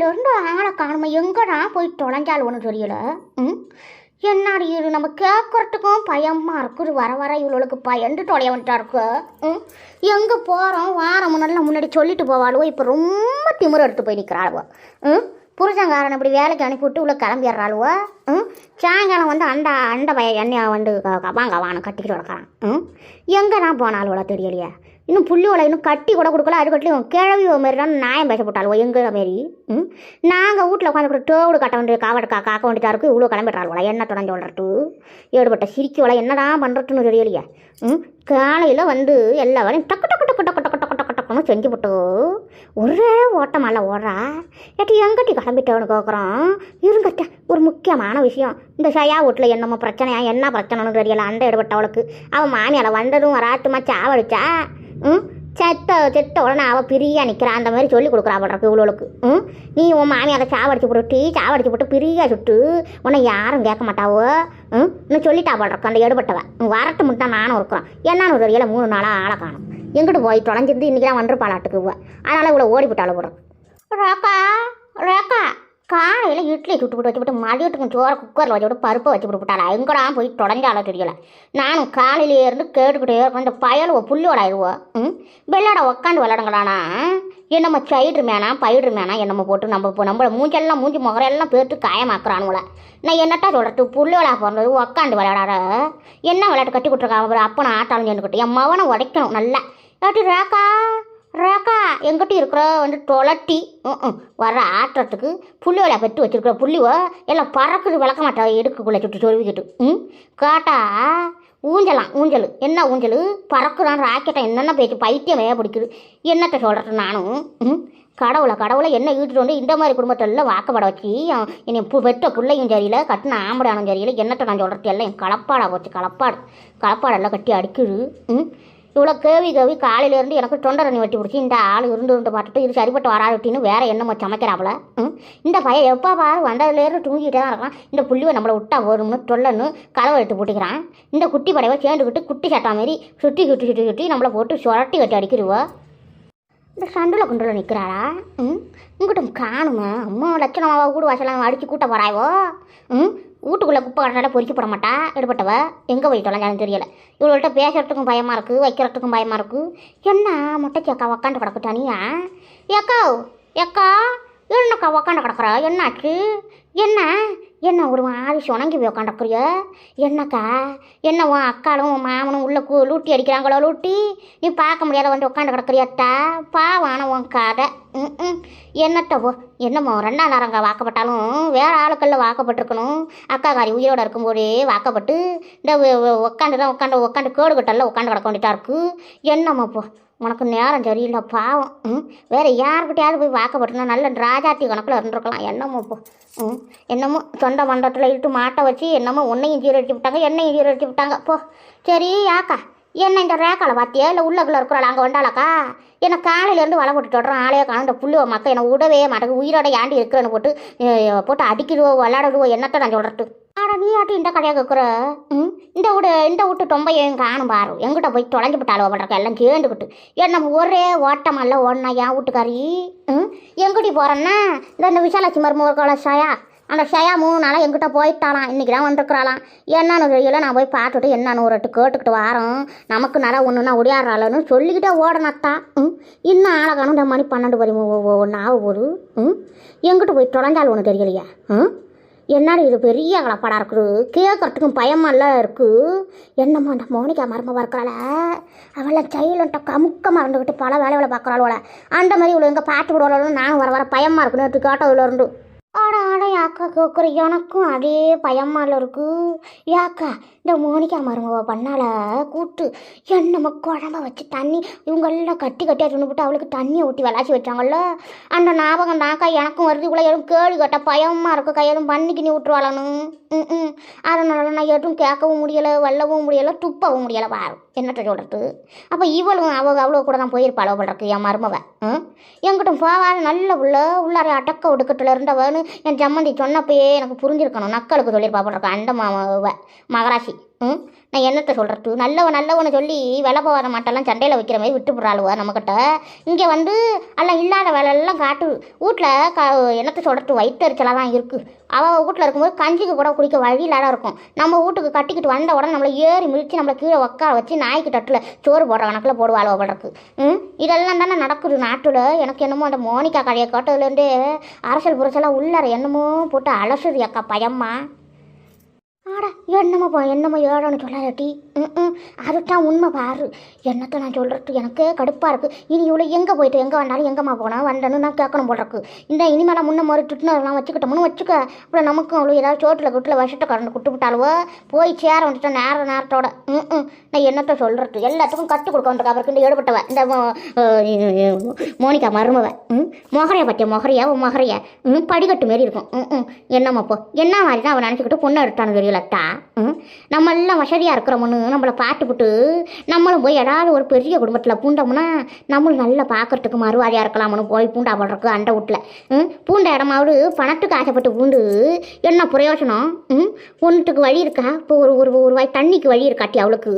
காலையிலேருந்து ஆளை காணுமா? எங்கடா போய் தொலைஞ்சால் ஒன்று தெரியல? ம்? என்னாடி இது? நம்ம கேட்குறதுக்கும் பயமாக இருக்குது வர வர இவளுக்கு பயந்து தொலைய வந்துட்டா இருக்கு. ம்? எங்கே போகிறோம் வாரம் முன்னாடி முன்னாடி சொல்லிட்டு போவாளுவோ? இப்போ ரொம்ப திமிர எடுத்து போய் நிற்கிறாளுவோ ம்? புருஷங்காரன் இப்படி வேலைக்கு அனுப்பிவிட்டு உள்ள கிளம்பிடுறாளுவோ? ம்? சாயங்காலம் வந்து அண்டா அண்ட பய எண்ணெயை வந்து வாங்க வானம் கட்டிக்கிட்டு கிடக்கிறான். ம்? எங்கே தான் போனாலும் தெரியலையே? இன்னும் புள்ளி வலை இன்னும் கட்டி கூட கொடுக்கல அதுக்கட்டிலும் கிழவி மாரி தான் நியாயம் பேச போட்டாளுவோ எங்கள் மாரி? ம்? நாங்கள் வீட்டில் உட்காந்து டேவுடு கட்ட வேண்டிய காவட கா காக்க வேண்டியதாக இருக்கும் இவ்வளோ கிளம்பிடுறாளுவலா என்ன தொடர்ந்து சொல்கிறட்டு ஏடுபட்ட சிரிக்கி வலை என்னதான் பண்ணுறதுன்னு தெரியலையே. ம்? காலையில் வந்து எல்லா வேலையும் டக்கு டக்கு டக்கு டக்கு டக்கு டக்கு டக்கு டக்குன்னு செஞ்சு போட்டு ஒரே ஓட்டமால ஓடுறா. ஏட்டி எங்கட்டி கிளம்பிட்டவனு கேட்குறோம் இருங்கட்ட ஒரு முக்கியமான விஷயம். இந்த ஷயா வீட்டில் என்னமோ பிரச்சனையா என்ன பிரச்சனைன்னு தெரியல அந்த எடுபட்டவளுக்கு அவன் மாமியால் வந்ததும் ராத்துமா சாவடிச்சா? ம்? செத்த செத்த உடனே அவள் பிரியா நிற்கிறா அந்த மாதிரி சொல்லி கொடுக்குறா படுறக்கு இவ்வளோளுக்கு ம்? நீ உன் மாமி அதை சாவடிச்சு போட்டு சாவடிச்சு போட்டு பிரியா சுட்டு உன்னை யாரும் கேட்க மாட்டாவோ? ம்? இன்னும் சொல்லிட்டா படுறக்கு அந்த எடுபட்டவன் வரட்டு மட்டும் தான் நானும் இருக்கிறோம் என்னன்னு ஏழை மூணு நாளாக ஆளை காணும். எங்கிட்டு போய் தொலைஞ்சிருந்து இன்றைக்கி தான் வந்துருப்பாளாட்டுக்கு அதனால் இவ்வளோ ஓடி விட்டாலும் போடுறோம் ரேக்கா ரேக்கா. காலையில் இட்லி சுட்டு போட்டு வச்சு விட்டு மதியத்துக்கும் சோறை குக்கரில் வச்சு விட்டு பருப்பை வச்சு விட்டு விட்டாளா? எங்கடா போய் தொடஞ்சாலும் தெரியல. நானும் காலையிலே இருந்து கேட்டுக்கிட்டே இருக்கேன். இந்த பயலுவோ புள்ளியோட ஆயிடுவோ ம்? வெள்ளாட உக்காந்து விளாடுங்களானா என்னம்மா சைடு மேனா பயிடு மேனா என்னம்மா போட்டு நம்ம இப்போ நம்மள மூஞ்செல்லாம் மூஞ்சி முகரெல்லாம் பேர்த்து காயமாக்குறானுங்கள. நான் என்னட்டா சொல்கிறது புள்ளியோட பிறந்தது உக்காந்து விளையாடாத. என்ன விளையாட்டு கட்டி கொடுத்துருக்காங்க அப்போ நான் ஆட்டாலும் சேர்ந்துக்கிட்டு. என் மவனை உடைக்கணும் நல்லா. ஏட்டி ராக்கா ரேக்கா எங்கிட்ட இருக்கிற? வந்து தொலட்டி ம் வர ஆட்டத்துக்கு புள்ளியோட வேலை பெற்று வச்சிருக்கிற புள்ளிவோ எல்லாம் பறக்குது விளக்க மாட்டா எடுக்கக்குள்ளே சுட்டு சொருவிக்கிட்டு. ம்? காட்டா ஊஞ்சலாம் ஊஞ்சல். என்ன ஊஞ்சல்? பறக்குதான் ராக்கெட்டை என்னென்ன பேச்சு பைத்தியம் வேக பிடிக்குது. என்னத்தை சொல்கிறது நானும் ம்? கடவுளை கடவுளை என்ன ஈட்டுட்டு வந்து இந்த மாதிரி குடும்பத்தில் வாக்கப்பட வச்சு என்னை பு பெற்ற பிள்ளையும் சரியில்லை கட்டின ஆம்படானும் சரியில்லை என்னத்தை நான் சொல்கிறது எல்லாம் என் கலப்பாடாக போச்சு கலப்பாடு. கலப்பாடெல்லாம் கட்டி அடிக்குது ம்? இவ்வளோ கேவி கேவி காலையிலேருந்து எனக்கு தொண்டை தண்ணி வெட்டி பிடிச்சி இந்த ஆள் இருந்து இருந்து பார்த்துட்டு இது சரிப்பட்டு வராதுட்டின்னு வேறு என்னமோ சமைக்கிறாப்புல ம்? இந்த பையன் எப்போ பாரு வந்ததுலேருந்து தூங்கிட்டே தான் இருக்கான். இந்த புள்ளிவை நம்மளை விட்டா வரும்னு தொல்லன்னு கதவை எடுத்து போட்டுக்கிறான். இந்த குட்டி படைவை சேர்ந்துக்கிட்டு குட்டி சட்டா மாரி சுற்றி சுற்றி சுற்றி சுற்றி நம்மளை போட்டு சுரட்டி கட்டி அடிக்கிறவோ? இந்த சண்டில் குண்டில் நிற்கிறாளா ம்? இங்கிட்ட காணுமே? அம்மா லட்சணமாவா வீடு வாசலாம் அடித்து கூட்ட போகிறாயோ ம்? வீட்டுக்குள்ளே குப்பை கட்டாட பொறிக்க போட மாட்டா? எடுபட்டவ? எங்கே போய் தொலைஞ்சாலும் தெரியல. இவள்கிட்ட பேசுறதுக்கும் பயமாக இருக்குது வைக்கிறதுக்கும் பயமாக இருக்குது என்ன முட்டைக்கு அக்கா உக்காண்டு கிடக்கு தனியா ஏக்கா ஏக்கா என்னக்கா உக்காண்டு கிடக்குறா? என்னாச்சு? என்ன? என்ன ஒரு மாதிரி சுணங்கி போய் உக்காண்டக்குரிய என்னக்கா? என்ன உன் அக்காலும் உன் மாமனும் உள்ள கூ லூட்டி அடிக்கிறாங்களோ லூட்டி? நீ பார்க்க முடியாத வந்து உட்காந்து கிடக்குறியாத்தா? பாவான உன் கதை. ம் ம். என்னத்த போ என்னமோ ரெண்டாம் நேரங்க வாக்கப்பட்டாலும் வேற ஆளுக்கள்ல வாக்கப்பட்டிருக்கணும். அக்காக்காரி உயிரோடு இருக்கும்போதே வாக்கப்பட்டு இந்த உட்காந்து தான் உட்காந்து உட்காந்து கேடு கட்டல உட்காந்து கிடக்க வேண்டியதாக இருக்குது என்னம்மா போ உனக்கு நேரம் சரியில்லை பாவம். ம்? வேறு யாருக்கிட்டையாவது போய் வாக்கப்பட்டுனா நல்ல ராஜாத்தி கணக்கில் இருந்திருக்கலாம். என்னமோ இப்போ ம்? என்னமோ சொந்த மண்டத்தில் இட்டு மாட்டை வச்சு என்னமோ உன்னையும் ஜீரடிச்சு விட்டாங்க என்னையும் ஜீரடிச்சு விட்டாங்க. போ. சரி யாக்கா என்ன இந்த ரேக்கால பார்த்தியா? இல்லை உள்ளக்குள்ள இருக்கிறாள்? அங்கே வந்தாளாக்கா? என்னை காலையிலேருந்து வலை போட்டு தொடரும் ஆளையே காணும். இந்த புள்ளி மக்கள் என்னை விடவே மாட்டேங்குது. உயிரோட ஏண்டி இருக்கிறேன்னு போட்டு போட்டு அடிக்கிடுவோ விளாடுவோ என்னத்தை நான் சொல்கிறது ஆடா நீ ஆட்டி இந்த கடையாக கேட்குற ம்? இந்த வீடு இந்த வீட்டு தொம்பையும் காணும் பாரு. எங்கிட்ட போய் தொலைஞ்சு விட்டாளோ பண்ணுறக்க எல்லாம் சேர்ந்துக்கிட்டு ஏன் நம்ம ஒரே ஓட்டமல்ல ஒன்றா என் வீட்டுக்காரி? ம்? எங்கிட்டி போகிறேன்னா இந்த இந்த விசாலாட்சி மருமகள ஷயா. அந்த ஷயா மூணு நாளாக எங்கிட்ட போயிட்டாலாம் இன்றைக்கி தான் வந்துருக்குறாளாம். என்னன்னு தெரியல. நான் போய் பார்த்துட்டு என்னன்னு ஒரு ரெட்டு கேட்டுக்கிட்டு வாரோம். நமக்கு நட ஒன்றுனா ஒடியாடுறாளன்னு சொல்லிக்கிட்டே ஓடனத்தா. ம்? இன்னும் ஆளை இந்த மணி பன்னெண்டு வரி ஒன்று ஆக போகுது. ம்? எங்கிட்ட போய் தொலைஞ்சால் ஒன்று தெரியலையா. ம்? என்னடி இது பெரிய கலப்படா இருக்குது? கேட்கறதுக்கும் பயமெல்லாம் இருக்குது என்னம்மா அந்த மோனிகா மருமவா இருக்கிறாள அவளை சைலண்ட்டை கமுக்க மறந்துக்கிட்டு பல வேலைகளை பார்க்குறாளோல அந்த மாதிரி இவ்வளோ எங்கே பாட்டு விடுவாளோ நானும் வர வர பயமாக இருக்கு நேற்று கேட்டதுல இருந்து ஆட ஆட யாக்கா கேட்குற எனக்கும் அதே பயமாக இருக்கு. யாக்கா இந்த மோனிக்கா மருமவ பண்ணால கூட்டு. என்னமோ குழம்ப வச்சு தண்ணி இவங்கெல்லாம் கட்டி கட்டியாக சொன்னிவிட்டு அவளுக்கு தண்ணியை ஊற்றி விளாச்சி வச்சாங்கல்ல. அந்த ஞாபகம் தாக்கா எனக்கும் வருது. இவ்வளோ எதுவும் கேள்வி கட்ட பயமாக இருக்கும் கை பண்ணிக்கு நீ விட்டுருவாளனு ம் ம். அதனால நான் எதுவும் கேட்கவும் முடியலை வெல்லவும் முடியலை துப்பவும் முடியலை. பாரு என்னட்ட சொல்கிறது அப்போ இவளும் அவள் அவ்வளோ கூட தான் போயிருப்பாள் அவளுக்கு என் மருமவ. ம்? என்கிட்ட போவாது நல்ல உள்ள உள்ளார அடக்க ஒடுக்கத்தில் இருந்தவன்னு என் ஜம்மந்தி சொன்னப்பயே எனக்கு புரிஞ்சிருக்கணும். நக்களுக்கு சொல்லியிருப்பா போடுறக்கு அந்த மாவ மகராசி. ம்? நான் என்னத்தை சொல்கிறது நல்லவன் நல்லவனை சொல்லி வேலை போகாத மாட்டெல்லாம் சண்டையில் வைக்கிற மாதிரி விட்டு போடுறாளுவ நம்மக்கிட்ட இங்கே வந்து எல்லாம் இல்லாத வேலையெல்லாம் காட்டு. வீட்டில் க என்னத்தை சொல்கிறது வயிற்றுச்சலாக தான் இருக்குது அவள் வீட்டில் இருக்கும்போது கஞ்சிக்கு கூட குடிக்க வழி இல்லாத இருக்கும். நம்ம வீட்டுக்கு கட்டிக்கிட்டு வந்த உடனே நம்மளை ஏறி மிதித்து நம்மளை கீழே உட்கார வச்சு நாய்க்கு தட்டில் சோறு போடுற கணக்கில் போடுவாள் அவளுக்கு ம்? இதெல்லாம் தானே நடக்குது நாட்டில். எனக்கு என்னமோ அந்த மோனிகா கடையை கேட்டதுலேருந்தே அரசியல் புரட்செல்லாம் உள்ளார என்னமோ போட்டு அலசுது அக்கா பயம்மா. ஆடா என்னம்மாப்பா என்னம்மா ஏழன்னு சொல்லாதட்டி ம் ம் அதுதான் உண்மை பாரு. என்னத்தை நான் சொல்கிறது எனக்கே கடுப்பாக இருக்குது இனி இவ்வளோ எங்கே போயிட்டு எங்கே வந்தாலும் எங்கம்மா போனால் வந்தேன்னு நான் கேட்கணும் போல இருக்கு. இந்த இனிமேலாம் முன்ன மாதிரி திட்டுனதெல்லாம் வச்சுக்கிட்டோம்னு வச்சுக்க. அப்புறம் நமக்கும் அவ்வளோ ஏதாவது சோட்டில் குட்டில் வருஷத்தை கறந்து குட்டு விட்டாலுவோ போய் சேர வந்துட்டேன் நேர நேரத்தோட. ம் ம் நான் என்னத்தை சொல்கிறது எல்லாத்துக்கும் கற்றுக் கொடுக்க வந்துருக்கா. அவருக்கு இந்த ஈடுபட்டவ இந்த மோனிகா மருமவ. ம் மொகரைய பற்றிய மொகரையா உன் ம் படிக்கட்டு மாரி இருக்கும். ம் ம் என்னம்மாப்போ என்ன மாதிரி தான் அவன் நினச்சிக்கிட்டு பொண்ணு எடுத்தானு தெரியல. ம்? நம்ம எல்லாம் வசதியாக இருக்கிறோம்னு நம்மளை பார்த்துப்புட்டு நம்மளும் போய் ஏதாவது ஒரு பெரிய குடும்பத்தில் பூண்டோம்னா நம்மளும் நல்லா பார்க்கறதுக்கு மறுவாதியாக இருக்கலாம்னு போய் பூண்டா போடுறதுக்கு அண்டை வீட்டில் ம்? பூண்ட இடமாவது பணத்துக்கு ஆசைப்பட்டு பூண்டு என்ன பிரயோஜனம்? ம்? ஒன்றுத்துக்கு வழி இருக்கா? இப்போ ஒரு ஒரு ஒரு வாய் தண்ணிக்கு வழி இருக்காட்டி அவளுக்கு.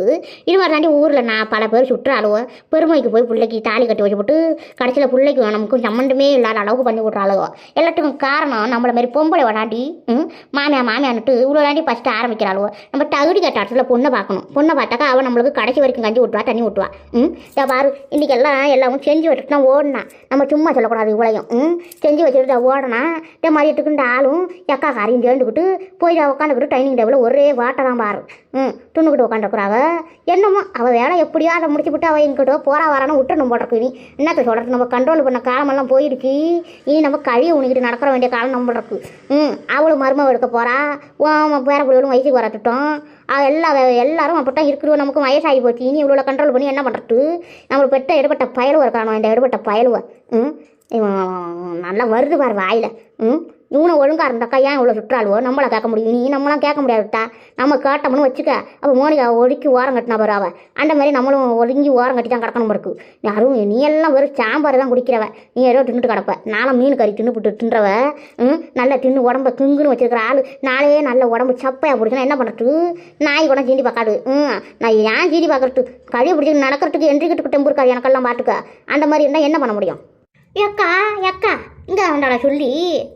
இது மாதிரி தாண்டி ஊரில் நான் பல பேர் சுற்றுறாளுவோ பெருமைக்கு போய் பிள்ளைக்கு தாலி கட்டி வச்சுப்புட்டு கடைசியில் பிள்ளைக்கு நமக்கும் சம்மந்தமே இல்லாத அளவுக்கு பண்ணி விட்றாளுவோ. எல்லாத்துக்கும் காரணம் நம்மள மாதிரி பொம்பளை வடாண்டி ம்? மாமியா மாமியான்ட்டு இவ்வளோ தாண்டி ஃபஸ்ட்டு ஆரம்பிக்கிறாளோ? நம்ம தகுதி கட்ட இடத்துல பொண்ணை பார்க்கணும். பொண்ணை பார்த்தாக்கா அவள் நம்மளுக்கு கடைசி வரைக்கும் கஞ்சி விட்டுவா தண்ணி விட்டுவா ம்? இதை பாரு இன்னைக்கு எல்லாம் எல்லாமும் செஞ்சு வச்சுட்டு தான் ஓடனா. நம்ம சும்மா சொல்லக்கூடாது இவ்வளையும். ம்? செஞ்சு வச்சுட்டு ஓடனா இந்த மாதிரி ஆளும் எக்கா காரையும் சேர்ந்துக்கிட்டு போய் உட்காந்துக்கிட்டு டைனிங் டேபிளில் ஒரே வாட்டராக பாரு. ம்? துண்ணுக்கிட்டு உட்காந்துருக்குறாவ என்னமோ அவள் வேலை எப்படியோ அதை முடிச்சு விட்டு அவள் எங்கிட்ட போறா வரான்னு விட்டுணும் போட்டிருக்கு நீ என்னத்தை சொல்கிறது நம்ம கண்ட்ரோல் பண்ண காலமெல்லாம் போயிடுச்சு இனி நம்ம கழிவு உணிக்கிட்டு நடக்கிற வேண்டிய காலம் நம்மளுக்கு ம்? அவளும் மருமக எடுக்க போகிறா பேர இவ்வளோ வயசுக்கு வரட்டுட்டோம். எல்லா எல்லாரும் அப்படித்தான் இருக்கிறோம். நமக்கு வயசாகி போச்சு. இனி இவ்வளோ கண்ட்ரோல் பண்ணி என்ன பண்ணுறது நம்மளுக்கு பெற்ற எடுபட்ட பயலுவை இருக்கானோ இந்த எடுபட்ட பயலுவை ம்? இவன் நல்லா வருது பாரு வாயில் ம்? இவனை ஒழுங்கா இருந்தாக்கா ஏன் இவ்வளோ சுற்றாளுவோ நம்மளை கேட்க முடியும். நீ நம்மளாம் கேட்க முடியாதுட்டா நம்ம கேட்டோம்னு வச்சுக்க. அப்போ மோனிகா ஒழுக்கி ஓரம் கட்டினா பாரு அவள் அந்த மாதிரி நம்மளும் ஒழுங்கி ஓரம் கட்டி தான் கிடக்கணும் இருக்கு யாரும் நீ எல்லாம் வெறும் சாம்பார் தான் குடிக்கிறவ. நீ ஏதோ தின்னுட்டு கிடப்ப. நானும் மீன் கறி தின்னுபிட்டு தின்றவ. ம்? நல்லா தின்னு உடம்ப கிங்குன்னு வச்சிருக்கிற ஆள். நாளே நல்ல உடம்பு சப்பையாக பிடிச்சினா என்ன பண்ணுறது நாய் கூட சீண்டி பார்க்காது. ம்? நான் ஏன் சீண்டி பார்க்கறது? கழிவு பிடிச்சி நடக்கிறதுக்கு எந்திரிக்கிட்டு டெம்பு இருக்காது எனக்கெல்லாம் பார்த்துக்க. அந்த மாதிரி இருந்தால் என்ன பண்ண முடியும்? ஏக்கா ஏக்கா இங்கே வந்தாடா சொல்லி.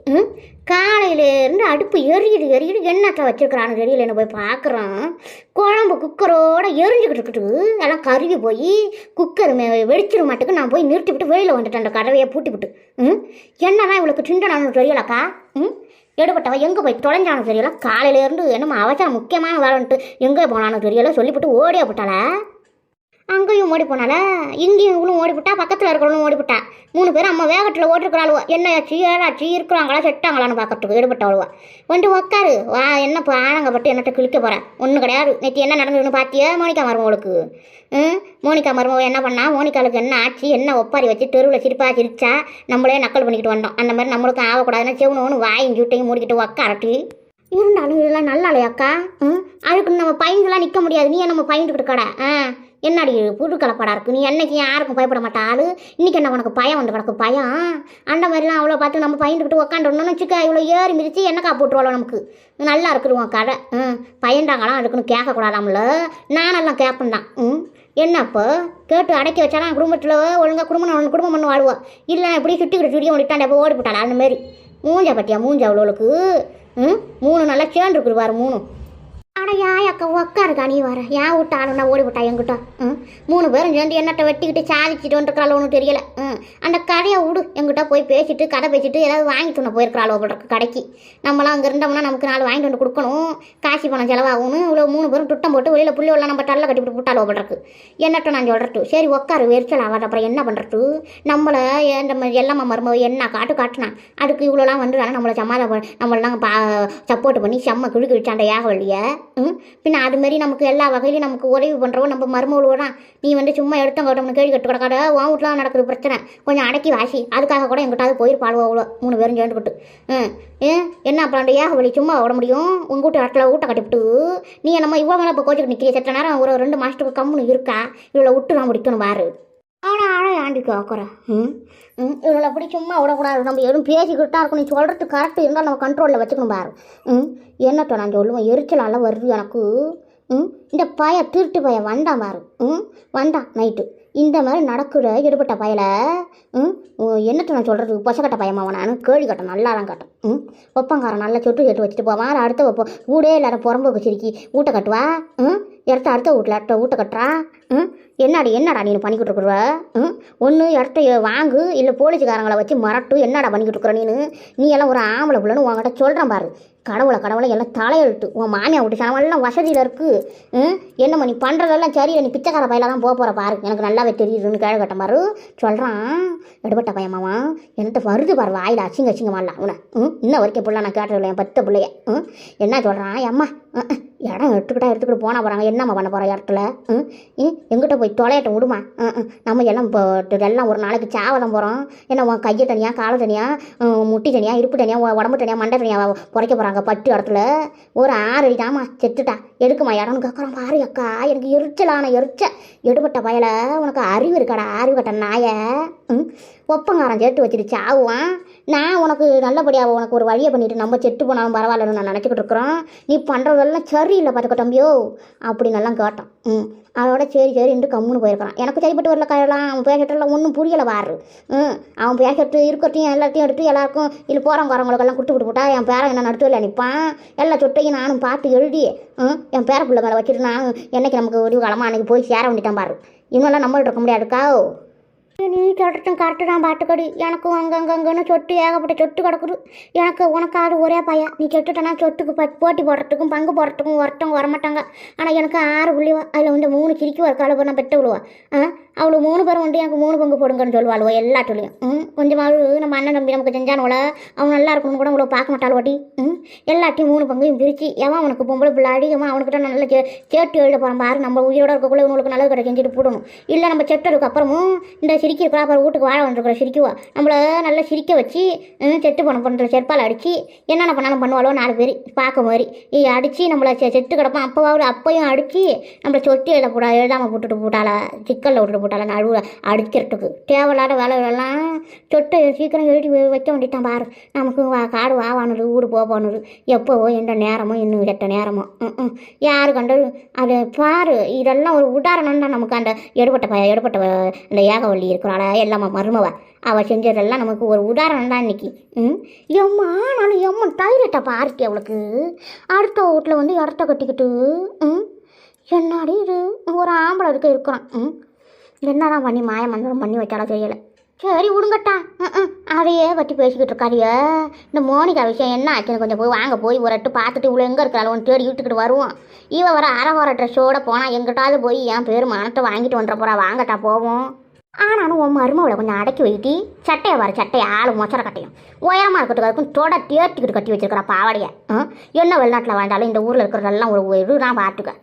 ம்? காலையிலேருந்து அடுப்பு எரியுது எரியுது. எண்ணத்தில் தெரியல என்ன போய் பார்க்குறோம் குழம்பு குக்கரோட எரிஞ்சுக்கிட்டு இருக்குது எல்லாம் கருகி போய் குக்கர் வெடிச்சிட மாட்டுக்கு நான் போய் நிறுத்திவிட்டு வெளியில் வந்துட்டேன் அந்த கதவையை பூட்டிவிட்டு. ம்? என்னதான் இவளுக்கு சிண்டனானு தெரியலக்கா? ம்? எடுபட்டவ எங்கே போய் தொலைஞ்சானு தெரியல? காலையிலேருந்து என்னமோ அவசரம் முக்கியமான வேலைன்ட்டு எங்கே போனான்னு தெரியல? சொல்லிவிட்டு ஓடியா போட்டாளா? அங்கேயும் ஓடி போனால இங்கேயும் இவளும் ஓடிவிட்டா பக்கத்தில் இருக்கிறவளும் ஓடிவிட்டா மூணு பேரும் அம்மா வேகத்தில் ஓட்டிருக்கிறாளுவோ. என்ன ஆச்சு ஏதாச்சு இருக்கிறாங்களா செட்டாங்களான்னு பார்க்கறதுக்கு ஈடுபட்டவளுவா. வந்து உக்காரு. வா என்ன ஆனங்கப்பட்டு என்னட்ட கிழிக்க போகிறேன் ஒன்றும் கிடையாது. நேற்று என்ன நடந்ததுன்னு பார்த்தியா மோனிகா மருமவளுக்கு ம்? மோனிகா மருமவ என்ன பண்ணா? மோனிகாளுக்கு என்ன ஆச்சு? என்ன ஒப்பாரி வச்சு தெருவில் சிரிப்பா சிரிச்சா? நம்மளே நக்கல் பண்ணிக்கிட்டு வந்தோம். அந்த மாதிரி நம்மளுக்கு ஆகக்கூடாதுன்னு செவனு வாயும் ஜூட்டையும் மூடிக்கிட்டு உக்காரட்டி. இருந்தாலும் இதெல்லாம் நல்லா இல்லையாக்கா ம்? அதுக்கு நம்ம பயந்துலாம் நிற்க முடியாது. நீ நம்ம பயந்துக்கிட்டு கடை ஆ? என்னடி புது கலப்படா இருக்கு? நீ என்னைக்கு யாருக்கும் பயப்பட மாட்டா ஆளு? இன்னைக்கு என்ன உனக்கு பயம் வந்து உனக்கு பயம்? அந்த மாதிரிலாம் அவ்வளோ பார்த்து நம்ம பயந்துக்கிட்டு உக்காண்டோம்னு வச்சுக்க இவ்வளோ ஏறி மிதிச்சு என்னக்கா போட்டுருவாளோ நமக்கு? நல்லா இருக்குடுவோம் கடை. ம் பயந்தாங்களாம் அதுக்குன்னு கேட்கக்கூடாதாம்ல? நானெல்லாம் கேட்பேன் தான் ம் என்னப்போ கேட்டு அடக்கி வச்சாலாம் குடும்பத்தில் ஒழுங்காக குடும்பம் குடும்பம் பண்ணு வாழ்வோம் இல்லை இப்படி சுட்டிக்கிட்டு சுடியும் ஓடிட்டாண்டே போய் ஓடி போட்டாளா? அந்த மாதிரி. மூஞ்ச பட்டியா மூஞ்ச அவ்வளோளுக்கு ம் மூணு நல்லா சேர்ந்துருக்குரு பாரு மூணு ஆனால் யா அக்கா உக்காருக்கா நீ வர. ஏன் விட்டா ஆளுனா ஓடி விட்டா என்கிட்ட. ம்? மூணு பேரும் சேர்ந்து என்னட்ட வெட்டிக்கிட்டு சாதிச்சிட்டு வந்துருக்கிறாள் ஒன்றும் தெரியல. ம்? அந்த கடையை விடு எங்கிட்ட போய் பேசிட்டு கதை பேசிட்டு ஏதாவது வாங்கிட்டு வந்து போயிருக்கிறாள் அவளுக்கு கடைக்கு. நம்மளாம் அங்கே இருந்தோம்னா நமக்கு நாலு வாங்கிட்டு வந்து கொடுக்கணும். காசி பணம் செலவாகும்னு இவ்வளோ மூணு பேரும் துட்டம் போட்டு வெளியில் புள்ளி உள்ள நம்ம தள்ள கட்டி விட்டாள் அவளுக்கு என்னட்ட நான் சொல்கிறது சரி உக்காரு வெறிச்சல் ஆகாது. அப்புறம் என்ன பண்ணுறது நம்மளை இந்த மாதிரி எல்லாம் மருமக என்ன காட்டு காட்டுனான் அதுக்கு இவ்வளோலாம் வந்து ஆனால் நம்மளை சமாதான நம்மளாம் பா சப்போர்ட் பண்ணி செம்ம கிழு அந்த ஏக வழியை ம்? பின்ன அது மாதிரி நமக்கு எல்லா வகையிலையும் நமக்கு உதவி பண்ணுறவோ நம்ம மருமகளோட நீ வந்து சும்மா எடுத்தவங்க கட்டணும் கேள்வி கட்டு கிடக்காத. உன் வீட்டில் நடக்குது பிரச்சனை. கொஞ்சம் அடக்கி வாசி. அதுக்காக கூட எங்கிட்டாவது போயிருப்பாளுவோ அவ்வளோ மூணு பேரும் சேர்ந்துக்கிட்டு. ம். ஏன்? என்ன அப்புறம் ஏக வழி சும்மா விட முடியும்? உங்கள் வீட்டு இடத்துல ஊட்ட கட்டிவிட்டு. நீ நம்ம இவ்வளோ மேலே இப்போ கோச்சுக்கு நிற்கிறீ செத்த நேரம் ஒரு ரெண்டு மாதத்துக்கு கம்முன்னு இருக்கா? இவ்வளோ விட்டு நான் முடிக்கணும் பாரு. ஆனால் ஆனால் ஆண்டிக்கு ஆக்குறேன் ம்? ம் இவளை அப்படி சும்மா விடக்கூடாது. நம்ம எதுவும் பேசிக்கிட்டு தான் இருக்கணும். நீ சொல்கிறது கரெக்டு இருந்தால் நம்ம கண்ட்ரோலில் வச்சுக்கணும் பாரு. ம்? என்னட்ட நான் சொல்லுவேன்? எரிச்சலால வருது எனக்கு. ம்? இந்த பய திருட்டு பய வந்தான் பாரு. ம்? வந்தான் நைட்டு இந்த மாதிரி நடக்கிற எடுபட்ட பயல ம்? என்னத்த நான் சொல்கிறது பொசக்கட்ட பயமாவன் நான். கேள்வி கட்டம் நல்லா தான் கட்டும். ம்? ஒப்பங்காரன் நல்லா சொட்டு கேட்டு வச்சுட்டு போவான் அடுத்த வைப்போம். ஊடே எல்லாரும் புறம்போக்கு சிரிக்கி. ஊட்ட கட்டுவா? ம்? இடத்த அடுத்த வீட்டில் அடுத்த ஊட்ட கட்டுறா? ம்? என்னடி என்னடா நீ பண்ணிக்கிட்டு இருக்கிற? ம்? ஒன்று இடத்த வாங்கு இல்லை போலீஸ்காரங்களை வச்சு மரட்டு என்னடா பண்ணிக்கிட்டு இருக்கிற நீ நீ எல்லாம் ஒரு ஆம்பளை பிள்ளைன்னு உங்ககிட்ட சொல்கிறேன் பாரு. கடவுளை கடவுளை எல்லாம் தலையெழுத்து? உன் மாமியா விட்டு சனவெல்லாம் வசதியில் இருக்குது ம்? என்னம்மா நீ பண்ணுறதெல்லாம் சரி நீ பிச்சைக்கார பையில தான் போக போகிற பாரு. எனக்கு நல்லாவே தெரியுதுன்னு கேள்வி கட்ட பாரு. சொல்கிறான் எடுபட்ட பையமாவா என்கிட்ட வருது பாரு வாயில் அசிங்க அசிங்கமாலாம். உன ம்? இன்ன வரைக்கும் பிள்ளை நான் கேட்டதில்லை என் பத்த பிள்ளைய. ம்? என்ன சொல்கிறான் அம்மா இடம் எடுத்துக்கிட்டா எடுத்துக்கிட்டு போனால் போகிறாங்க என்னம்மா பண்ண போகிற இடத்துல? ம்? ம்? எங்கிட்ட போய் தொலையட்டும் விடுமா? நம்ம எல்லாம் இப்போ எல்லாம் ஒரு நாளைக்கு சாவதம் போகிறோம் என்ன உன் கையை தனியாக காலை தனியாக முட்டி தனியாக இருப்பு தனியாக உடம்பு தனியாக மண்டை தனியாக குறைக்க போகிறாங்க பட்டு இடத்துல ஒரு ஆறு அடி தாம்மா செத்துட்டா. எதுக்குமா இடம்னு கேட்குறோம் பாரு அக்கா எனக்கு எரிச்சலான எரிச்ச எடுபட்ட பயல உனக்கு அறிவு இருக்காடா அறிவு கட்ட நாயை. ஒப்பங்காரன் சேர்த்து வச்சுட்டு சாவுவான். நான் உனக்கு நல்லபடியாக உனக்கு ஒரு வழியை பண்ணிவிட்டு நம்ம செத்து போனாலும் பரவாயில்லன்னு நான் நினச்சிக்கிட்டு இருக்கிறோம். நீ பண்ணுறதெல்லாம் சரியில்லை பார்த்துக்க தம்பியோ அப்படின்னெல்லாம் கேட்டான். ம். அதோட சரி சரி என்று கம்முன்னு போயிருக்கான் எனக்கு சரிப்பட்டு வரல கையெல்லாம் அவன் பேசிட்டெல்லாம் ஒன்றும் புரியலை வாரு ம். அவன் பேசிட்டு இருக்கிறதையும் எல்லாத்தையும் எடுத்து எல்லாருக்கும் இல்லை போகிறவங்க வரவங்களுக்கெல்லாம் கொடுத்து விட்டு போட்டா என் பேரன் என்ன நடுத்துல நிற்பான் எல்லா சொட்டையும் நானும் பார்த்து எழுதி ம் என் பேர பிள்ளை மேலே வச்சுட்டு நான் என்னைக்கு நமக்கு ஒரு காலமாக அன்னைக்கு போய் சேர வேண்டிட்டான் பாரு. இன்னும்லாம் நம்மள்ட்ட இருக்க முடியாதுக்கா. நீ சொல்கிறதும் கரெக்டு தான் பாட்டுக்கடி. எனக்கும் அங்கங்கங்கன்னு சொட்டு ஏகப்பட்ட சொட்டு கிடக்குது. எனக்கு உனக்காவது ஒரே பையன் நீ சொட்டுட்டனா சொத்துக்கு போட்டி போடுறதுக்கும் பங்கு போடுறதுக்கும் ஒருத்தவங்க வரமாட்டாங்க. ஆனால் எனக்கு ஆறு புள்ளிவா. அதில் வந்து மூணு சிரிக்கு ஒரு காலை நான் பெற்று விழுவா ஆ? அவளு மூணு பேரும் வந்து எனக்கு மூணு பங்கு போடுங்கன்னு சொல்லுவாளுவோ எல்லாத்துலேயும். ம் கொஞ்சமாவது நம்ம அண்ணன் தம்பி நமக்கு செஞ்சானுவல அவன் நல்லா இருக்கணும்னு கூட அவளை பார்க்க மாட்டாள் வாட்டி ம் எல்லாத்தையும் மூணு பங்கையும் பிரித்து எவன் அவனுக்கு பொம்பளை பிள்ளை அதிகமாக அவனுக்கிட்ட நல்ல கே சேட்டு எழுத போகிறான் பாரு நம்ம உயிரோட இருக்கக்குள்ள இவனுக்கு நல்லது கடை செஞ்சுட்டு போடணும். இல்லை நம்ம செட்டதுக்கு அப்புறமும் இந்த சிரிக்கி இருக்கிறா அப்புறம் வீட்டுக்கு வாழ வந்துருக்குற சிரிக்குவா. நம்மள நல்லா சிரிக்க வச்சு செட்டு செத்து பண்ணுற செருப்பால் அடித்து என்னென்ன பண்ணாலும் பண்ணுவாளோ நாலு பேர் பார்க்க மாதிரி. இ அடித்து நம்மளை செ- செத்து கிடப்போம் அப்போவாவது அப்பையும் அடித்து நம்மளை சொத்து எழுத போடா எழுதாமல் போட்டுட்டு போட்டால சிக்கலில் விட்டுட்டு போட்டாலும் நடுவு அடிக்கிறதுக்கு. தேவையில்லாத வேலைகளெல்லாம் சொட்டை சீக்கிரம் எழுதி வைக்க வேண்டிட்டான் பாரு. நமக்கு வா காடு வாவானுது வீடு போவானுது. எப்போவோ எந்த நேரமோ இன்னும் எட்ட நேரமோ. ம், ம். யாரு அது பாரு இதெல்லாம் ஒரு உதாரணம் தான் நமக்கு அந்த எடுபட்ட ப எடுபட்ட அந்த ஏகவள்ளி இருக்கிறாள எல்லாமா மருமவ. அவள் செஞ்சதெல்லாம் நமக்கு ஒரு உதாரணம் தான் இன்னைக்கு. ம்? எம்மா நானும் எம்மா தைரியத்தை பாருக்கு அவளுக்கு. அடுத்த வீட்டில் வந்து இடத்த கட்டிக்கிட்டு ம்? என்னாடி இது? ஒரு ஆம்பளை இருக்க இருக்கிறான். ம்? என்னதான் பண்ணி மாயமந்திரம் பண்ணி வச்சாலும் தெரியல. சரி விடுங்கட்டா ம், அதையே பற்றி பேசிக்கிட்டு இருக்காதிய இந்த மோனிகா விஷயம் என்ன ஆச்சுன்னு கொஞ்சம் போய் வாங்க போய் ஒரு எட்டு பார்த்துட்டு இவ்வளோ எங்கே இருக்கிறாள் தேடி விட்டுக்கிட்டு வருவோம். இவ வர அரை வர ட்ரெஸ்ஸோட போனால் எங்கிட்டாவது போய் என் பேர் மனத்தை வாங்கிட்டு வந்துட போகிறா வாங்கட்டா போவோம். ஆனாலும் உன் மருமவளை கொஞ்சம் அடக்கி வைட்டி சட்டையை வர சட்டையை ஆள் மொச்சர கட்டையும். உயரமாக இருக்கட்டும் அதுக்கும் தொட தேர்த்திக்கிட்டு கட்டி வச்சிருக்கிற பாவாடையை. ஆ? என்ன வெளிநாட்டில் வாழ்ந்தாலும் இந்த ஊரில் இருக்கிறதெல்லாம் ஒரு இதுதான் பார்த்துக்க.